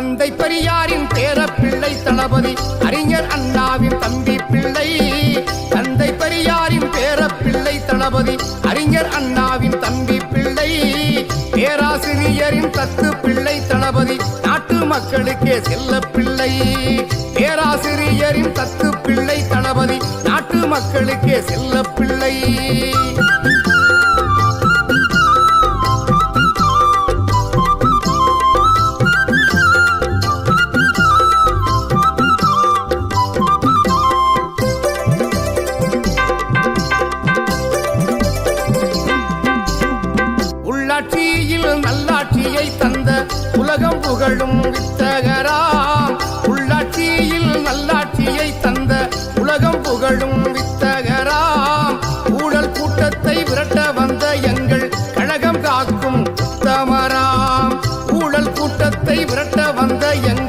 தந்தை பெரியாரின் பேர பிள்ளை தளபதி அறிஞர் அண்ணாவின் தம்பி பிள்ளை. தந்தை பெரியாரின் பேர பிள்ளை தளபதி அறிஞர் அண்ணாவின் தம்பி பிள்ளை. பேராசிரியரின் தத்து பிள்ளை தளபதி நாட்டு மக்களுக்கே செல்ல பிள்ளை. பேராசிரியரின் தத்து பிள்ளை தளபதி நாட்டு மக்களுக்கே செல்ல பிள்ளை. புகழும் வித்தகரா உள்ளாட்சியில் நல்லாட்சியை தந்த உலகம் புகழும் வித்தகரா ஊழல் கூட்டத்தை விரட்ட வந்த எங்கள் கழகம் காக்கும் உத்தமராம் ஊழல் கூட்டத்தை விரட்ட வந்த எங்கள்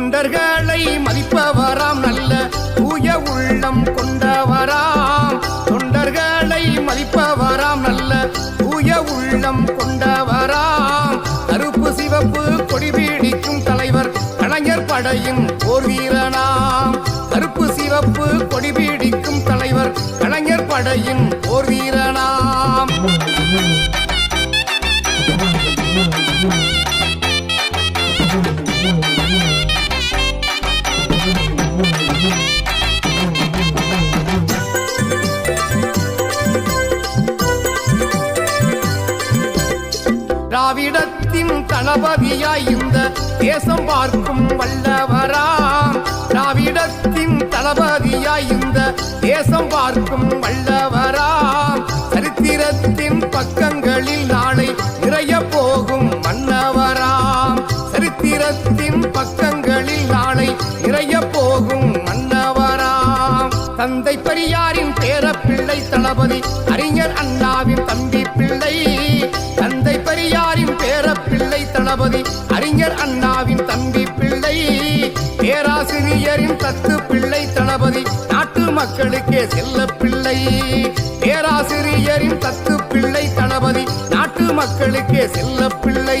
தொண்டர்களை மதிப்பவராம் நல்ல தூய உள்ளம் கொண்டவராம். தொண்டர்களை மதிப்பவராம் நல்ல தூய உள்ளம் கொண்டவராம். கருப்பு சிவப்பு கொடி பீடிக்கும் தலைவர் கலைஞர் படையின் போர் வீரனாம். கருப்பு சிவப்பு கொடி பீடிக்கும் தலைவர் கலைஞர் படையின் போர் வீரன் தளபதியாய் இந்த தேசம் பார்க்கும் வல்லவராம் திராவிடத்தின் தளபதியாய் இந்த தேசம் பார்க்கும் வல்லவராம் சரித்திரத்தின் பக்கங்களில் நாளை நிறைய போகும் மன்னவராம் சரித்திரத்தின் பக்கங்களில் நாளை நிறைய போகும் மன்னவராம் தந்தை பெரியாரின் பேரப்பிள்ளை பிள்ளை தளபதி அறிஞர் அண்ணாவின் தம்பி பிள்ளை. தளபதி அறிஞர் அண்ணாவின் தம்பி பிள்ளை பேராசிரியரின் தத்து பிள்ளை தளபதி நாட்டு மக்களுக்கே செல்ல பிள்ளை பேராசிரியரின் தத்து பிள்ளை தளபதி நாட்டு மக்களுக்கே செல்ல பிள்ளை.